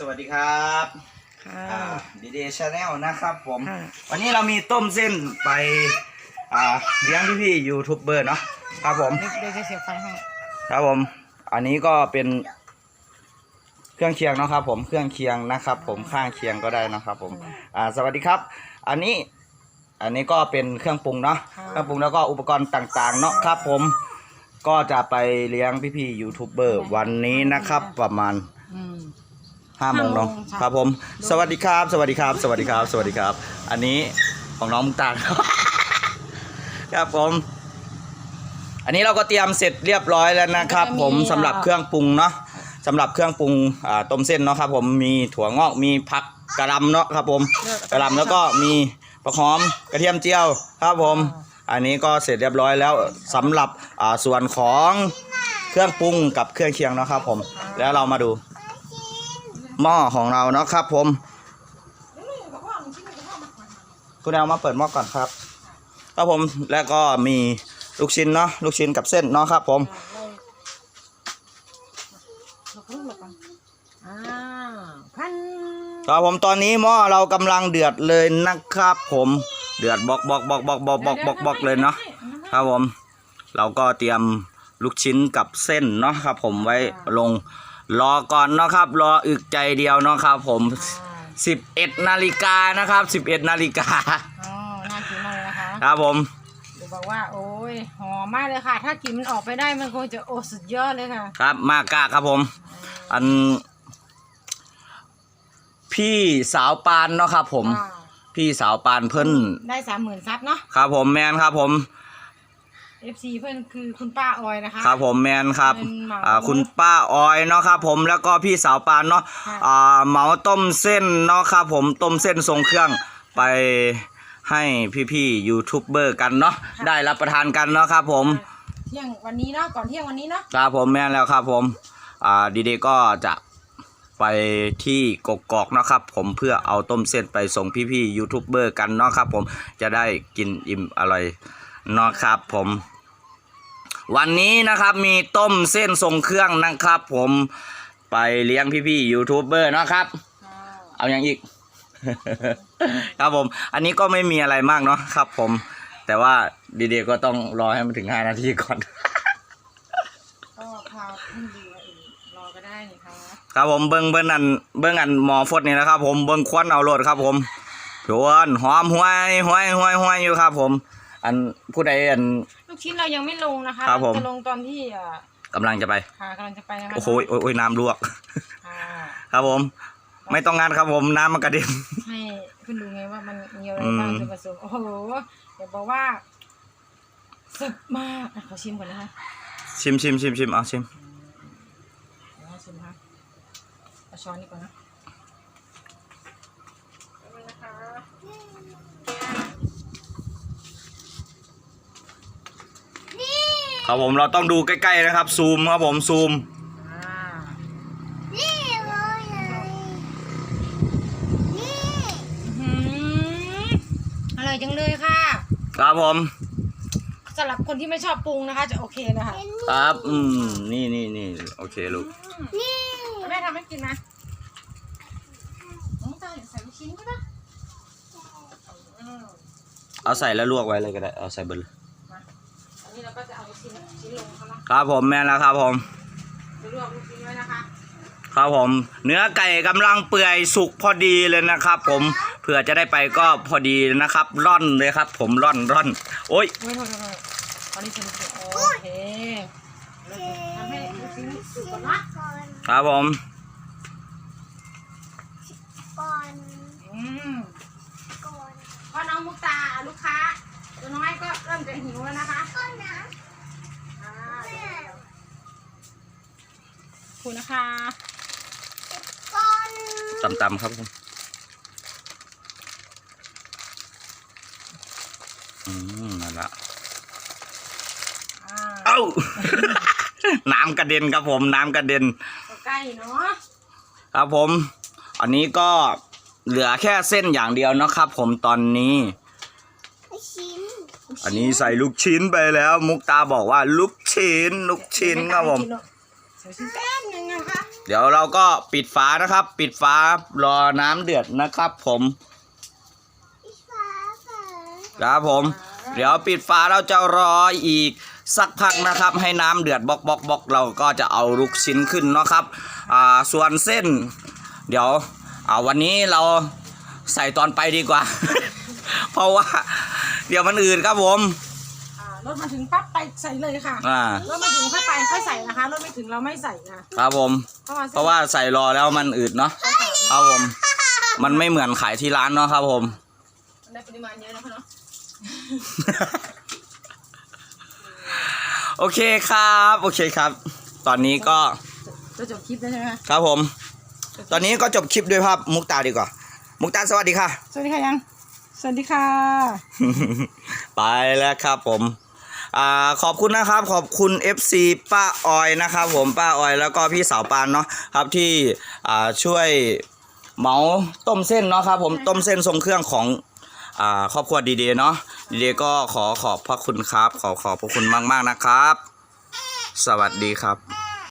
สวัสดีครับค่ะดีเดย์ชาแนลนะครับผม ค่ะวันนี้เรามีต้มเส้นไปอ่าเลี้ยงพี่ๆยูทูบเบอร์เนาะครับผม เดี๋ยวเดี๋ยวจะเสียบไฟให้ครับผม อันนี้ก็เป็นเครื่องเคียงเนาะครับผม เครื่องเคียงนะครับ ผมข้างเคียงก็ได้นะครับผม อ่า สวัสดีครับ อันนี้ อันนี้ก็เป็นเครื่องปรุงเนาะ เครื่องปรุงแล้วก็อุปกรณ์ต่างๆ เนาะครับผม ก็จะไปเลี้ยงพี่ๆยูทูบเบอร์วันนี้นะครับ ประมาณอืม ห้าโมงเนาะห้าโมงค่ะ ครับผม สวัสดีครับ สวัสดีครับ สวัสดีครับ สวัสดีครับ อันนี้ของน้องมุกตาครับครับผม อันนี้เราก็เตรียมเสร็จเรียบร้อยแล้วนะครับ ผมสำหรับเครื่องปรุงเนาะสำหรับเครื่องปรุงอ่าต้มเส้นเนาะครับ ผมมีถั่วงอกมีผักกระหลำเนาะครับ ผมกระหลำแล้วก็มีปลาหอมกระเทียมเจียวครับผม อันนี้ก็เสร็จเรียบร้อยแล้วสำหรับอ่าส่วนของเครื่องปรุงกับเครื่องเคียงเนาะครับ ผม แล้วเรามาดู หม้อของเราเนาะครับ ผมคุณเอามาเปิดหม้อก่อนครับครับผมแล้วก็มีลูกชิ้นเนาะลูกชิ้นกับเส้นเนาะครับ ผมเราเพิ่งหลบก่อนอ่าพันครับผมตอนนี้หม้อเรากำลังเดือดเลยนะครับ ผมเดือดบอกบอกบอกบอกบอกบอกบอกบอกเลยเนาะครับผม เราก็เตรียมลูกชิ้นกับเส้นเนาะครับ ผมไว้ลง รอก่อนเนาะครับ รออึกใจเดียวเนาะครับ ผมอ่า11นาฬิกานะครับ 11นาฬิกาอ๋อน่ากินมากเลยนะคะครับผมเดี๋ยวบอกว่าโอ้ยหอมมากเลยค่ะ ถ้ากลินมันออกไปได้มันคงจะโอ้สุดยอดเลยค่ะครับ มากกะครับผม อัน พี่สาวปานเนาะครับ ผม อ่าพี่สาวปานเพิ่น ได้สามหมื่นซับเนาะ ครับผมแมนครับผม FC เพื่อนคือคุณป้าออยนะคะ ครับผมแมนครับเป็นเหมา อ่าคุณป้าออยเนาะครับผมแล้วก็พี่สาวปานเนาะค่ะอ่าเหมาต้มเส้นเนาะครับผมต้มเส้นทรงเครื่องไปให้พี่ๆยูทูบเบอร์กันเนาะได้รับประทานกันเนาะครับผมเที่ยงวันนี้เนาะก่อนเที่ยงวันนี้เนาะครับผมแม่นแล้วครับผมอ่าดีเดก็จะไปที่กกอกนะครับผมเพื่อเอาต้มเส้นไปส่งพี่ๆยูทูบเบอร์กันเนาะครับผมจะได้กินอิ่มอร่อยเนาะครับผม วันนี้นะครับมีต้มเส้นทรงเครื่องนะครับ ผมไปเลี้ยงพี่ๆยูทูบเบอร์เนาะครับ เอาอย่างอีก ครับผม อันนี้ก็ไม่มีอะไรมากเนาะครับผม แต่ว่าดีเดก็ต้องรอให้มันถึง5นาทีก่อน ก็พาขึ้นดูว่าเออรอก็ได้นี่คะครับผมเบิ้งเบิ้งอันเบิ้งอันหมอฟดนี่นะครับ ผมเบิ้งควันเอาโลดครับ ผมโดนหอมห้วยห้วยห้วยห้วยอยู่ครับ ผม อันผู้ใดอัน ลูกชิ้นเรายังไม่ลงนะคะครับผม จะลงตอนที่อ่ากำลังจะไปค่ะกำลังจะไปนะคะโอ้โหโอ้ยโอ้ยน้ำลวก ค่ะครับผม ไม่ต้องงานครับผมน้ำมันกระเด็น ให้คุณดูไงว่ามันมีอะไรอืมบ้างส่วนผสมโอ้โหเดี๋ยวบอกว่าสุดมากอะขอชิมก่อนนะคะชิมชิมชิมชิมเอาชิมเดี๋ยวให้ชิมนะคะเอาช้อนนี่ก่อนนะ ครับผมเราต้องดูใกล้ๆนะครับ ซูมครับผมซูม อ่านี่เลยนี่อื้อหืออร่อยจังเลยค่ะครับผมสำหรับคนที่ไม่ชอบปรุงนะคะ จะโอเคนะคะครับอืมนี่นี่นี่โอเคลูกนี่แม่ทำให้กินนะน้องตาอยากใส่ลูกชิ้นก็ได้อืมเอาใส่แล้วลวกไว้เลยก็ได้เอาใส่เบนเลยมาอั นนี้เราก็จะเอาลูกชิ้นชิ้นลงเขาเนาะครับผมแม่นแล้วครับผม ไปลวกลูกชิ้นไว้นะคะ ครับผม เนื้อไก่กำลังเปื่อยสุกพอดีเลยนะครับ ผมเผื่อจะได้ไปก็พอดีนะครับ ร่อนเลยครับ ผมร่อนร่อน โอ้ยโอ้ยโทษโทษโทษตอนนี้ฉันโอเคเราจะทำให้ลูกชิ้นสุกก่อนนะก่อนครับผม ก่อนอืมก่อน พอน้องมุกตาลูกค้า ตัวน้อยก็เริ่มจะหิวแล้วนะคะก่อนนะอ่าแม่ขอบคุณนะคะก่อนตำๆครับผมอืมนั่นละอ่าเอ้า น้ำกระเด็นครับผม น้ำกระเด็น ก็ใกล้เนาะครับผม อันนี้ก็เหลือแค่เส้นอย่างเดียวนะครับผมตอนนี้ ชิ้น อันนี้ใส่ลูกชิ้นไปแล้ว มุกตาบอกว่าลูกชิ้นลูกชิ้นครับผมใส่ชิ้นแป๊บนึงนะคะเดี๋ยวเราก็ปิดฝานะครับ ปิดฝารอน้ำเดือดนะครับ ผมอีฟ้าฝาครับผม เดี๋ยวปิดฝาเราจะรออีกสักพักนะครับ ให้น้ำเดือดบล็อกบล็อกบล็อกเราก็จะเอาลูกชิ้นขึ้นเนาะครับอ่าส่วนเส้น เดี๋ยวอ่าวันนี้เราใส่ตอนไปดีกว่า เพราะว่า เดี๋ยวมันอื่นครับผม อ่ารถมาถึงปั๊บไปใส่เลยค่ะอ่า รถมาถึงค่อยไปค่อยใส่นะคะรถไม่ถึงเราไม่ใส่ค่ะครับผม เพราะว่าเพราะว่าใส่รอแล้วมันอืดเนาะครับผม มันไม่เหมือนขายที่ร้านเนาะครับผม มันได้ปริมาณเยอะนะคะเนาะโอเคครับ โอเคครับ ตอนนี้ก็จะจบคลิปแล้วใช่ไหมคะครับผม ตอนนี้ก็จบคลิปด้วยภาพมุกตาดีกว่า มุกตาสวัสดีค่ะ สวัสดีค่ะยัง สวัสดีค่ะ ไปแล้วครับผมอ่าขอบคุณนะครับขอบคุณ FC ป้าออยนะครับผมป้าออยแล้วก็พี่สาวปานเนาะครับที่อ่าช่วยเหมาต้มเส้นเนาะครับผมต้มเส้นทรงเครื่องของอ่าครอบครัวดีเดเนาะดีเดก็ขอขอบพระคุณครับ ขอขอบพระคุณมาก ๆนะครับ สวัสดีครับ